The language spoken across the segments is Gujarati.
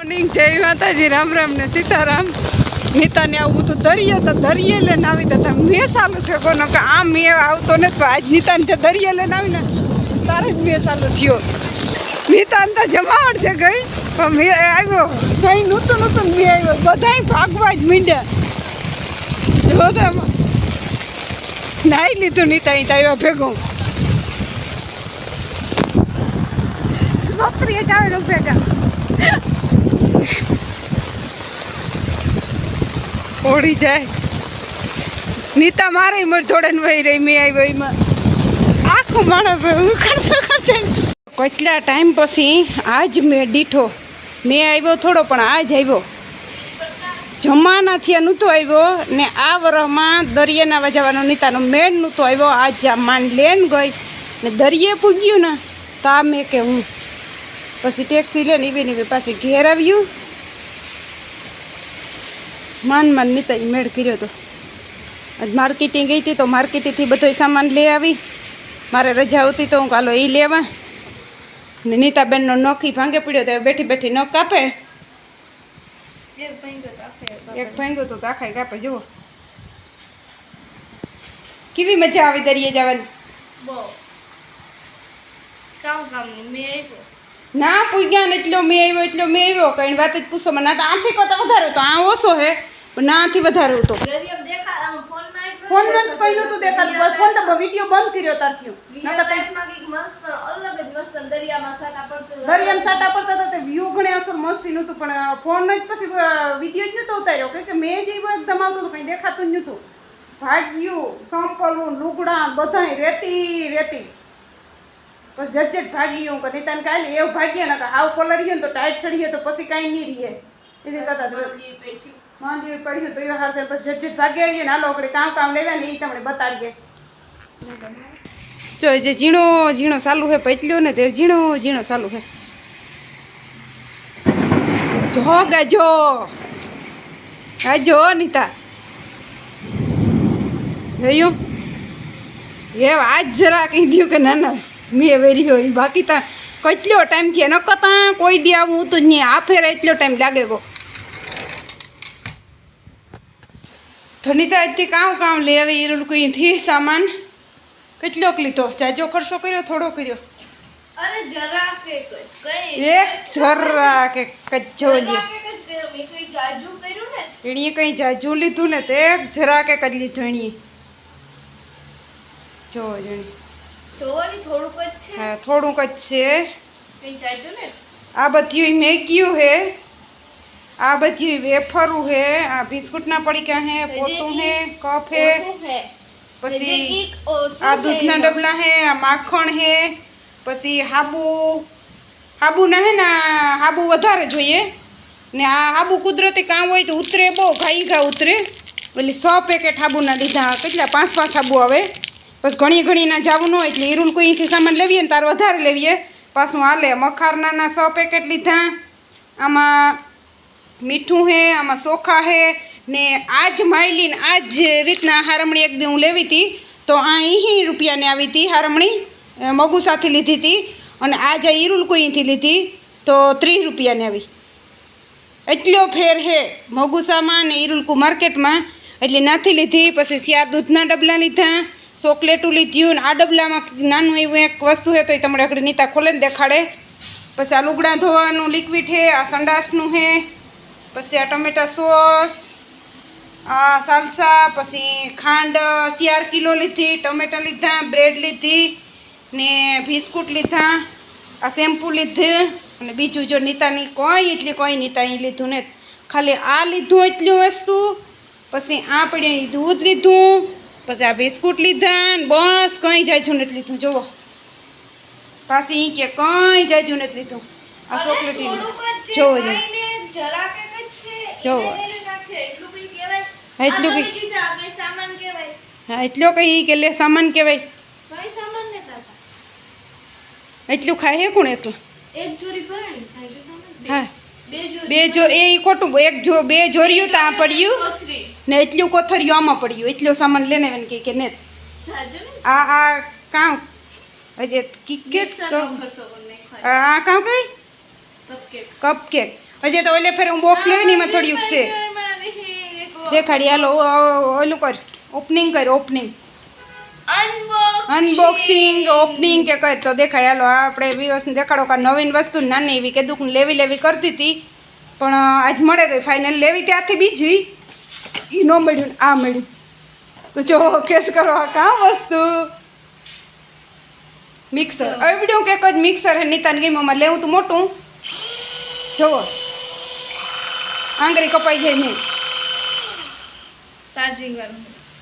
મોર્નિંગ જય માતાજી, રામ રામ ને સીતારામ. નીતાને આવું તો દરિયે તો દરિયે લઈને આવી તો મેં ચાલુ છે કોનો કે આમ મેં આવતો ને તો આજ નીતાને જે દરિયે લઈને આવી ને, તારે જ મેં ચાલુ થયો. નીતાને તો જમાવડ છે ગઈ, પણ મેં આવ્યો. કઈ નહોતું નહોતું, મેં આવ્યો. બધાય ભાગવા જ મીંડ્યા. જો નાઈ લીધું નીતા અહીં આવ્યા ભેગું. બકરી જ આવેલું ભેગા. ઓડી જાય. નીતા મારે મર થોડે વહી રહી, મેં આવ્યો એમાં. આખું માણસ ઉખડસો કરશે કેટલા ટાઈમ પછી આજ મેં દીઠો. મેં આવ્યો થોડો, પણ આજ આવ્યો. જમાનાથી નહોતો આવ્યો ને આ વરસમાં દરિયાના જવાનો નીતાનો મેળ નહોતો આવ્યો. આજ આ માંડ લેન ગઈ ને દરિયે પૂગ્યું ને, તા મેં કે હું પછી ટેક્સી લઈને એવી ને એવી પાછી ઘેર આવ્યું. માન માન નીતા મેળ કર્યો તો. આજ માર્કેટિંગ ગઈ હતી તો માર્કેટિંગથી બધો સામાન લઈ આવી. મારે રજા હતી તો હું કાલો એ લેવા. ને નીતાબેનનો નોખી ભાંગે પડ્યો તો બેઠી બેઠી નખ કાપે. એક ભાંગ્યો તો આખાય કાપે જુઓ. કેવી મજા આવી દરિયે જવાની? ના પૂગ્યા એટલો મેં આવ્યો એટલો મેં આવ્યો કઈ વાત જ પૂછો મને. આથી કરતા વધારે તો આ ઓછો હે. પણ ના આથી વધારે હતો ફોનમાં જ કઈ નતું દેખાતું ફોન તો વીડિયો બંધ કર્યો જ મસ્ત દરિયામાં સાટા પડતું હતું. તે વ્યૂ ઘણે અસર મસ્તી નહોતું પણ ફોન જ પછી વીડિયો જ નહોતો ઉતાર્યો. કે મેં જે એકદમ આવતું હતું કંઈ દેખાતું જ નહોતું. ભાગ્યું સંપલું લુગડા બધાય રેતી રેતી. પછી ઝટઝટ ભાગી હું કદી તને કાલે એવું ભાગ્યા ને કે હાવ કલર ગયો તો ટાઈટ ચડી ગયો તો પછી કાંઈ નહીં રહીએ એથી કરતા માંદગી પેઠી. માંદી પડ્યું તો એ હાલ પછી ઝટઝટ ભાગી આવીએ ને હાલો આપણે કામ કામ લેવા ને એ તમને બતાડીએ. જો જે ઝીણો ઝીણો ચાલુ છે પચલ્યો ને તે ઝીણો ઝીણો ચાલુ છે જો ગાજો. જો નીતા. જોયું? એ આજ જરા કહી દઉં કે ના ના મેં વેરી હોય. બાકી તા કેટલો ટાઈમ થયો નકો કતા કોઈ દે આવું હતું જ નહીં. આ ફેર એટલો ટાઈમ લાગે ગો. ધનિતા આજથી કામ કામ લે આવે એ લોકો અહીંથી સામાન? કેટલોક લીધો? જાજો ખર્ચો કર્યો થોડો કર્યો? અરે જરા કે કઈ એક જરા કે. મેં એણીએ કંઈ જાજુ લીધું ને તે જરા કે લીધું એણીએ. જો જણી થોડુંક જ છે. હા થોડુંક જ છે. આ બધું મેગીયું હે. આ બધી વેફરું હે આ બિસ્કુટના પડીકા હે પોતું હે કપ હે પછી આ. દૂધના ડબલા હે આ માખણ હે પછી હાબુ હાબુ ના હે ને હાબુ વધારે જોઈએ. ને આ હાબુ કુદરતી કામ હોય તો ઉતરે બહુ ઘાઈ ઘા ઉતરે. એટલે સો પેકેટ હાબુના લીધા કેટલા? પાંચ પાંચ હાબુ આવે. બસ ઘણી ઘણી ના જાવું ન હોય એટલે ઈરુલ કોઈથી સામાન લેવીએ ને તાર વધારે લેવીએ. પાછું હાલે મખારના સો પેકેટ લીધા. આમાં મીઠું હે, આમાં ચોખા હે, ને આ જ માયલી આ જ રીતના હારમણી એક દી હું લેવી હતી તો આ અહીં રૂપિયાની આવી હતી હારમણી મગુ સાથે લીધી હતી અને આ ઈરુલ અહીંથી લીધી. તો ત્રીસ રૂપિયાની આવી. એટલો ફેર હે મગુસામાં ને ઈરુલકુ માર્કેટમાં, એટલે નાથી લીધી, પછી ચાર દૂધના ડબલા લીધા, ચોકલેટું લીધ્યું ને આ ડબલામાં નાનું એવું એક વસ્તુ હે, તો એ તમને આગળ નીતા ખોલે દેખાડે. પછી આ લુગડા ધોવાનું લિક્વિડ હે, આ સંડાસનું હે પછી આ ટમેટા સોસ આ સાલસા પછી ખાંડ ચાર કિલો લીધી ટમેટા લીધા બ્રેડ લીધી ને બિસ્કુટ લીધા આ શેમ્પુ લીધું અને બીજું જો નીતાની કોઈ એટલી કોઈ નીતા અહીં લીધું ને ખાલી આ લીધું એટલું વસ્તુ પછી આ પડ્યું ઈ દૂધ લીધું પછી આ બિસ્કુટ લીધા ને બસ કંઈ જાજુ નથી લીધું જુઓ. પાછી ઈ કે કંઈ જાજુ નથી લીધું. આ ચોકલેટ જોવો જો. એટલું કઈ હા, એટલું કઈ- કે લે સામાન કહેવાય. એટલું ખાય હે કોણ એટલું એક જોરી ભરાણી થાય છે સામાન બે. હા. બે જોરી જો એ ખોટું એક જો બે જોર્યું તો આ પડ્યું ને એટલું કોથરિયું આમાં પડ્યું. એટલો સામાન લેને વેન કે કે ને આ આ કાં હજે કિકેટ. આ કાં કઈ કપકેક કપ કેક હજી તો ઓલે ફેર હું બોક્સ લેવી ને એમાં થોડી ઉગશે દેખાડી હાલો ઓલું કર. ઓપનિંગ કર ઓપનિંગ અનબોક્સિંગ ઓપનિંગ કે કર. તો દેખાડી હાલો આપણે દિવસને દેખાડો કે નવીન વસ્તુ નાની એવી કે દુઃખ લેવી લેવી કરતી હતી. પણ આજ મળે ગઈ ફાઇનલ લેવી ત્યાંથી બીજી. એ ન મળ્યું આ મળ્યું. તો જો કેસ કરો આ કા વસ્તુ? મિક્સર હવે વીડિયો કે જ મિક્સર હે નીતાને ગેમમાં લેવું તો મોટું. જુઓ. આંગળી કપાઈ જાય નહીં.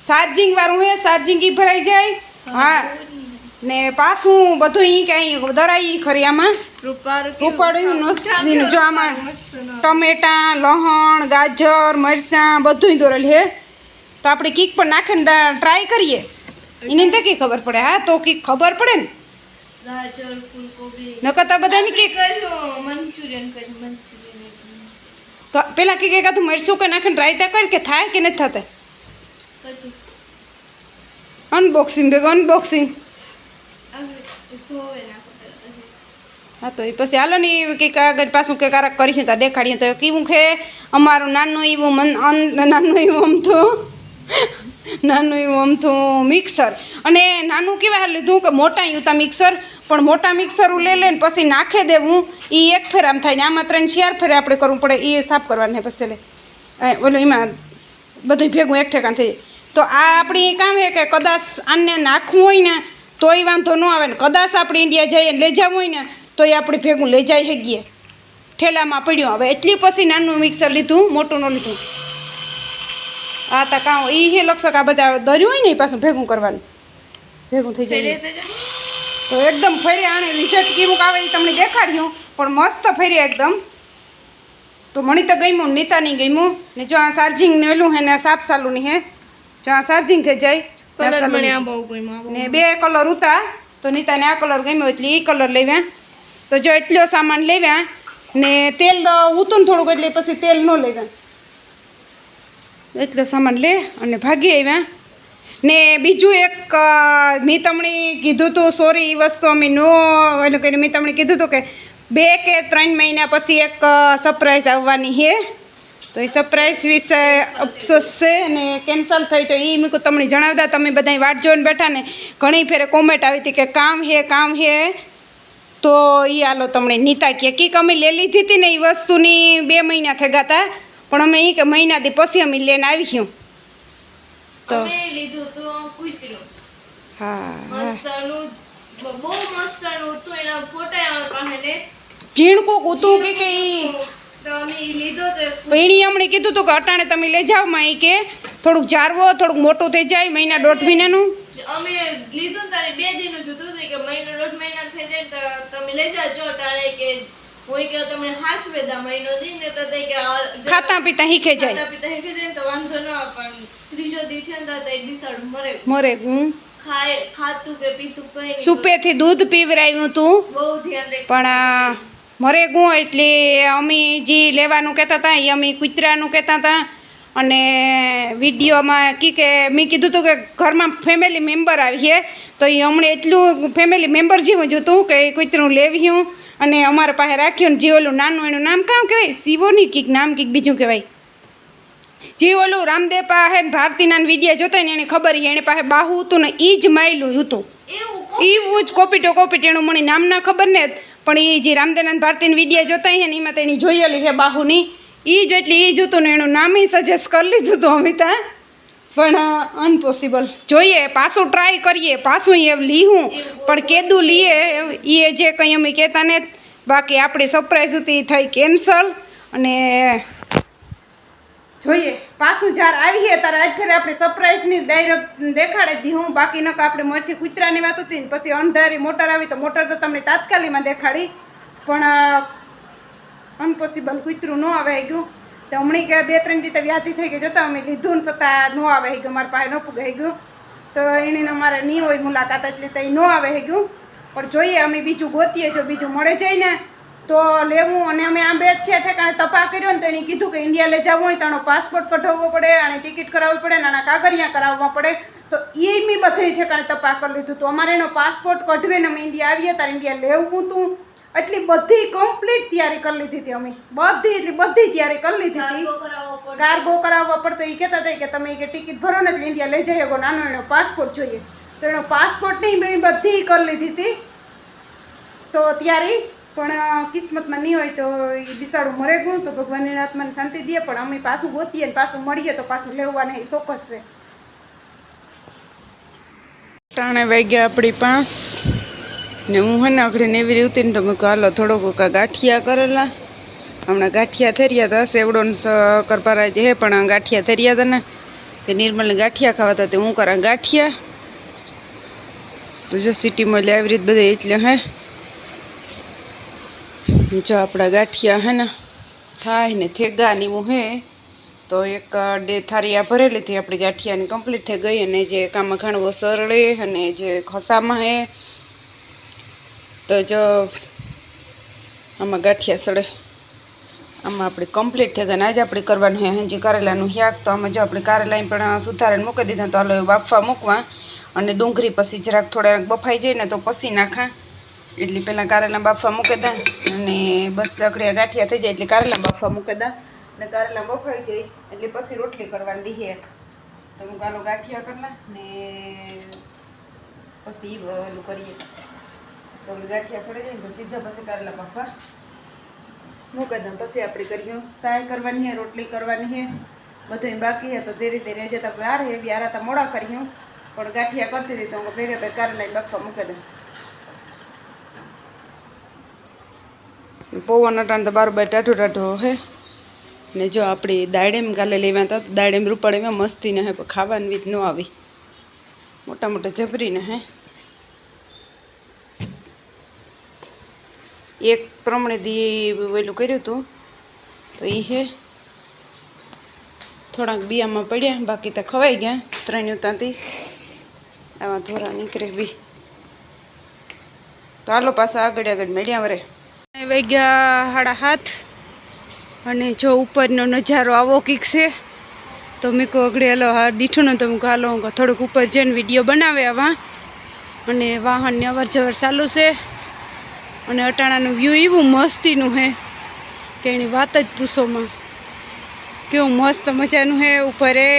ચાર્જિંગ વાળું હે ચાર્જિંગ ઈ ભરાઈ જાય. હા ને પાછું બધું ઈ કઈ દરાઈ ખરી આમાં. ઉપાડ્યું નસ્તીનું જો આમાં ટમેટા લહણ ગાજર મરચાં બધું દોરેલ હે. તો આપણે કીક પણ નાખીને ટ્રાય કરીએ. એની અંદર કઈ ખબર પડે. હા તો કીક ખબર પડે ને. નકર તો બધાની કીક મંચુરિયન કરી મંચુરિયન. તો પેલા કીક તું મરશું કે નાખીને રાયતા કર કે થાય કે નથી થતા? અનબોક્સિંગ ભેગું અનબોક્સિંગ નાખો. હા તો એ પછી હાલો ને કંઈક આગળ પાછું કંઈક કારક કરીશું તો દેખાડીએ તો કેવું કે અમારું નાનું એવું મન અન- નાનું એવું અમથું નાનું એવું અમથું મિક્સર અને નાનું કેવા લીધું કે મોટા યુતા મિક્સર પણ મોટા મિક્સર લઈ લઈને પછી નાખી દેવું. એ એક ફેર આમ થાય ને આમાં ત્રણ ચાર ફેર આપણે કરવું પડે. એ સાફ કરવાને પછી લે. એ, ઓલું એમાં બધું ભેગું એક ઠેકાણ થઈ તો આ આપણી કામ છે કે કદાચ આને નાખવું હોય ને, તોય વાંધો ન આવે ને. કદાચ આપણે ઇન્ડિયા જઈએ ને લઈ જવું હોય ને તો એ આપણે ભેગું લઈ જઈ શકીએ ઠેલામાં પડ્યું હવે. એટલી પછી નાનું મિક્સર લીધું, મોટું ન લીધું. આ તા કાં એ લક્ષક આ બધા દર્યું હોય ને એ પાછું ભેગું કરવાનું. ભેગું થઈ જાય. તો એકદમ ફરી આણે રિઝલ્ટ કેવું આવે એ તમને દેખાડ્યું. પણ મસ્ત ફરી એકદમ. તો મણી તો ગમ્યું નહીં ગમ્યું. ને જો આ ચાર્જિંગ ને ઓલું હે ને સાફ સાલું હે. જો આ ચાર્જિંગ થઈ જાય. ને બે કલર ઉતા. તો નીતાને આ કલર ગમ્યો એટલે એ કલર લેવ્યા. તો જો એટલો સામાન લેવ્યા ને તેલ ઉતું થોડુંક એટલે પછી તેલ ન લેવ્યા. એટલો સામાન લે અને ભાગી આવ્યા. ને બીજું એક મેં તમને કીધું હતું સોરી એ વસ્તુ અમે નો એટલે કરીને મેં તમને કીધું હતું કે બે કે ત્રણ મહિના પછી એક સરપ્રાઈઝ આવવાની છે તો એ સરપ્રાઈઝ વિશે અફસોસ છે અને કેન્સલ થઈ તો એ મેં તમને જણાવતા. તમે બધા વાટ જોઈને બેઠા ને ઘણી ફેરે કોમેન્ટ આવી હતી કે કામ હે કામ હે. તો એ હાલો તમને નીતા કે કીક અમે લઈ લીધી હતી ને એ વસ્તુની બે મહિના થઈ ગયા હતા. પણ અમે એ કે મહિનાથી પછી અમે લઈને આવ્યું તો અમે લીધું તો કુતરું. હા હા. મસ્તનું બહુ મસ્તનું હતું એના ફોટા આવે પાસે ઝીણકું કૂતું કે એણી કીધું હતું અટાણે તમે લઈ જાવમાં કે થોડુંક જારવો થોડુંક મોટું થઈ જાય મહિના દોઢ મહિનાનું. અમે લીધું તારે બે દિનનું જોતું હતું કે મહિના દોઢ મહિના થઈ જાય તમે લઈ જાજો કે હોય કે તમને હાસવે દા મહિનો દી ને તો તે કે ખાતા પીતા શીખે જાય. ખાતા પીતા હીખે જાય તો વાંધો ન પણ ત્રીજો દી થયો ને તો મરે. મરે હું ખાય ખાતું કે પીતું કઈ સુપેથી દૂધ પીવરાયું તું. બહુ ધ્યાન રાખ પણ મરે ગું એટલે અમે જે લેવાનું કહેતા હતા એ અમે કૂતરાનું કહેતા હતા અને વિડીયોમાં કી કે મેં કીધું હતું કે ઘરમાં ફેમિલી મેમ્બર આવીએ તો એ હમણાં એટલું ફેમિલી મેમ્બર જેવું જ હતું કે કૂતરું લેવ્યું અને અમારા પાસે રાખ્યું ને જે ઓલું નાનું એનું નામ કામ કહેવાય? શિવોની કીક નામ કીક બીજું કહેવાય. જે ઓલું રામદેવ પાસે ભારતીના વીડિયો જોતા ને એને ખબર એને પાસે બાહુ હતું ને એ જ માયલું હતું. એવું જ કોપી ટુ કોપી એનું મને નામ ના ખબર ને પણ એ જે રામદેનાન ભારતીની વિડીયા જોતા હોય ને એમાં તેની જોયેલી છે બાહુની. એ જ એટલે એ જ હતું ને એનું નામ સજેસ્ટ કરી લીધું હતું અમિતા. પણ અનપોસિબલ જોઈએ પાછું ટ્રાય કરીએ પાછું એ લીહું. પણ કેદું લઈએ એ જે કંઈ અમે કહેતા ને બાકી આપણી સરપ્રાઈઝ હતી થઈ કેન્સલ અને જોઈએ પાછું જ્યારે આવીએ ત્યારે આજ ફેરે આપણે સરપ્રાઈઝની ડાયરેક્ટ દેખાડી દી હું. બાકી નક આપણે મોરથી કૂતરાની વાત હતી ને પછી અંધારી મોટર આવી તો મોટર તો તમને તાત્કાલિકમાં દેખાડી. પણ અનપોસિબલ કૂતરું ન આવે ગયું. તો હમણાં કે બે ત્રણ રીતે વ્યાધિ થઈ ગઈ. જોતા અમે લીધું ને છતાં ન આવે ગયું. મારા પાસે ન પુગાઈ ગયું. તો એને અમારે નહીં હોય મુલાકાત એટલે તો ન આવે ગયું. પણ જોઈએ અમે બીજું ગોતીએ જો બીજું મળે જાય ને, તો લેવું અને અમે આમ બે છે ઠેકાણે તપા કર્યો ને તો એને કીધું કે ઇન્ડિયા લઈ જવું હોય તો આનો પાસપોર્ટ કઢાવવો પડે અને ટિકિટ કરાવવી પડે ને આના કાગળિયા કરાવવા પડે. તો એ મેં બધે ઠેકાણે તપા કરી લીધું તો. અમારે એનો પાસપોર્ટ કઢવે ને અમે ઇન્ડિયા આવીએ ત્યારે ઇન્ડિયા લેવું હતું એટલી બધી કમ્પ્લીટ તૈયારી કરી લીધી હતી અમે. બધી એટલી બધી તૈયારી કરી લીધી હતી. કાર્ગો કરાવવો કરાવવા પડતો એ કહેતા હતા કે તમે કે ટિકિટ ભરો ને એટલે ઇન્ડિયા લઈ જઈએ નાનો એનો પાસપોર્ટ જોઈએ. તો એનો પાસપોર્ટ નહીં મેં બધી કરી લીધી હતી. તો ત્યારે પણ કિસ્મતમાં નહીં હોય તો એ બિસાડું મરે ગયું તો ભગવાનની આત્માને શાંતિ દે પણ અમે પાછું ગોતીએ ને પાછું મળીએ તો પાછું લેવાના એ ચોક્કસ છે. ટાણે વાગ્યા આપણી પાંચ ને હું ને આખડી નેવી રહી ને તો મેં કહું, હાલો, થોડોક ગાંઠિયા કરેલા. હમણાં ગાંઠિયા થર્યા હતા સેવડો ને કરપારા જે પણ ગાંઠિયા થર્યા હતા ને, તે નિર્મલને ગાંઠિયા ખાવા હતા તે હું કરા ગાંઠિયા? તો જો સિટીમાં એટલે આવી રીતે બધે એટલે હે. જો આપણા ગાંઠિયા હે ને, થાય ને થેગા ને એવું હે, તો એક ડે થારીયા ભરેલી હતી, આપણી ગાંઠિયાની કમ્પ્લીટ થઈ ગઈ અને જે કામાં ખાણવો સરળે અને જે ખસામાં હે તો જો આમાં ગાંઠિયા સડે. આમાં આપણે કમ્પ્લીટ થઈ ગયા આજે આપણે કરવાનું હોય હજી કારેલાનું શાક. તો આમાં જો આપણે કારેલા પણ સુધારીને મૂકી દીધા તો આલો બાફવા મૂકવા. અને ડુંગળી પછી જરાક થોડા બફાઈ જાય ને તો પછી નાખા. એટલે પહેલાં કારેલા બાફવા મૂકી દા. અને બસ અકડિયા ગાંઠિયા થઈ જાય એટલે કારેલા બાફવા મૂકી દા. અને કારેલા બફાઈ જાય એટલે પછી રોટલી કરવાની દીધી એક. તો હું કાલો ગાંઠિયા કરલા ને પછી ઓલું કરીએ. તો ગાંઠિયા સડે જાય તો સીધા પછી કારેલા બાફવા મૂકી દઉં, પછી આપણે કરીએ સાય કરવાની હે, રોટલી કરવાની હે. બધું બાકી હે, તો ધીરે ધીરે જતા વાર હે આરા તા મોડા કર્યું પણ ગાંઠિયા કરતી હતી તો હું ભેગા ભેગા કારેલા બફા મૂકી દઉં. પૌવા નટાણ તો બારોબાર ટાઢો ટાઢો હે. ને જો આપણી દાડેમ કાલે લેવા તો દાડેમ રૂપાડીમાં મસ્તીને હે ખાવાની રીત ન આવી. મોટા મોટા જબરીને હે. એક પ્રમાણે દી ઓલું કર્યું હતું. તો એ છે. થોડાક બિયામાં પડ્યા, બાકી તો ખવાઈ ગયા. ત્રણ ઉતાથી આવા ધોરા નીકળે બી. તો હાલો પાછા આગળ આગળ મળ્યા વરે. વાગ્યા સાડા હાથ અને જો ઉપરનો નજારો આવો કીક છે, તો મેં કહું અગડે હાલો હા દીઠું ને તો હું હાલો થોડુંક ઉપર જઈને વીડિયો બનાવે આવા. અને વાહનની અવર જવર ચાલુ છે. અને અટાણાનું વ્યૂ એવું મસ્તીનું હે. કે એની વાત જ પૂછોમાં કેવું મસ્ત મજાનું હે. ઉપર એ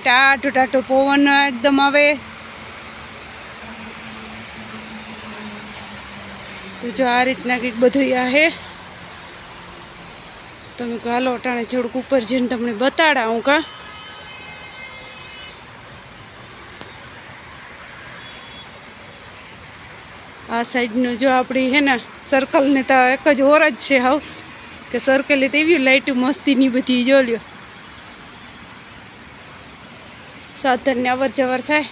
ટાટો ટાટો પવન એકદમ આવે. તો જો આ રીતના કંઈક બધું આ હે. તમે કાલો અટાણે થોડુંક ઉપર જઈને તમને બતાડા હું કા? આ સાઈડનું જો આપણી હે ને સર્કલને તો એક જ ઓર જ છે હાવ. કે સર્કલે તો એવી લાઈટ મસ્તીની બધી જો લ્યો. સાધનને અવર જવર થાય.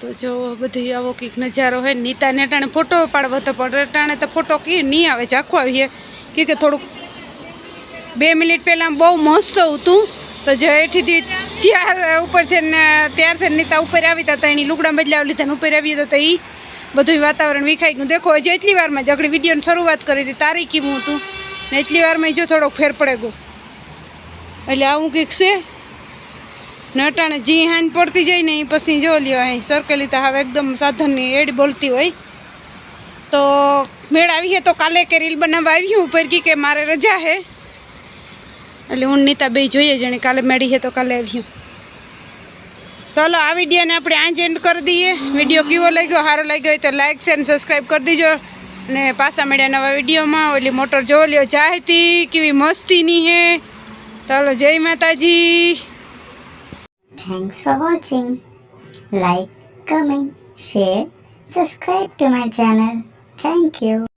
તો જો બધી આવો કંઈક નજારો હોય નીતાને અટાણે ફોટો પાડવો તો પણ અટાણે તો ફોટો કે નહીં આવે ચાખો આવીએ. કે થોડુંક બે મિનિટ પહેલાં બહુ મસ્ત હતું. તો જે એઠીથી ત્યાર ઉપર છે ને થઈને નીતા ઉપર આવી હતા તો એની લુગડા બદલાવી લીધા ઉપર આવી હતા તો એ બધું વાતાવરણ વિખાઈ ગયું. દેખો, હજી એટલી વારમાં જ આપણે વિડીયોની શરૂઆત કરી હતી તારીખ કેવું હતું. ને એટલી વારમાં જો થોડોક ફેર પડે ગયો. એટલે આવું કંઈક છે. નટાણે જી હાન પડતી જાય ને એ પછી જો લ્યો અહીં સર્કલી તો હવે એકદમ સાધનની એડ બોલતી હોય. તો મેળ આવી છે તો કાલે કે રીલ બનાવવા આવી હું, ઉપર કે મારે રજા હે. એટલે હું નીતા બે જોઈએ, જણે કાલે મેળી છે તો કાલે આવ્યું હાલો, આ વિડીયોને આપણે આજ એન્ડ કરી દઈએ. વીડિયો કેવો લાગ્યો? સારો લાગ્યો હોય તો લાઇક શેર અને સબસ્ક્રાઈબ કરી દીજો. અને પાછા મળ્યા નવા વિડીયોમાં. ઓલી મોટર જોવો લ્યો, ચાહતી કેવી મસ્તીની હે. હાલો, જય માતાજી. Thanks for watching like comment share subscribe to my channel thank you.